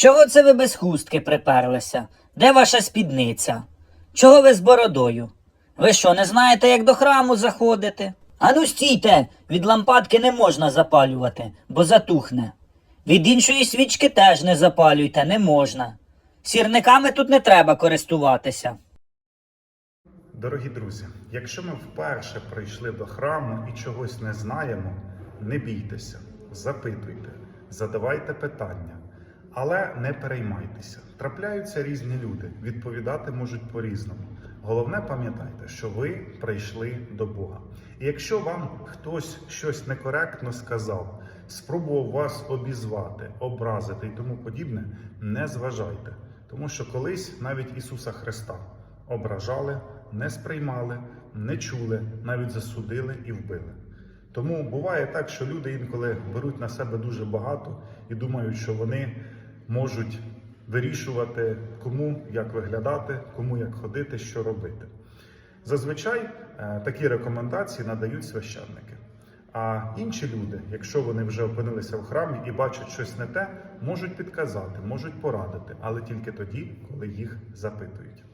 Чого це ви без хустки приперлися? Де ваша спідниця? Чого ви з бородою? Ви що, не знаєте, як до храму заходити? Ану стійте, від лампадки не можна запалювати, бо затухне. Від іншої свічки теж не запалюйте, не можна. Сірниками тут не треба користуватися. Дорогі друзі, якщо ми вперше прийшли до храму і чогось не знаємо, не бійтеся, запитуйте, задавайте питання, але не переймайтеся. Трапляються різні люди, відповідати можуть по-різному. Головне пам'ятайте, що ви прийшли до Бога. І якщо вам хтось щось некоректно сказав, спробував вас обізвати, образити і тому подібне, не зважайте, тому що колись навіть Ісуса Христа ображали, не сприймали, не чули, навіть засудили і вбили. Тому буває так, що люди інколи беруть на себе дуже багато і думають, що вони можуть вирішувати, кому як виглядати, кому як ходити, що робити. Зазвичай е, такі рекомендації надають священники. А інші люди, якщо вони вже опинилися в храмі і бачать щось не те, можуть підказати, можуть порадити, але тільки тоді, коли їх запитують.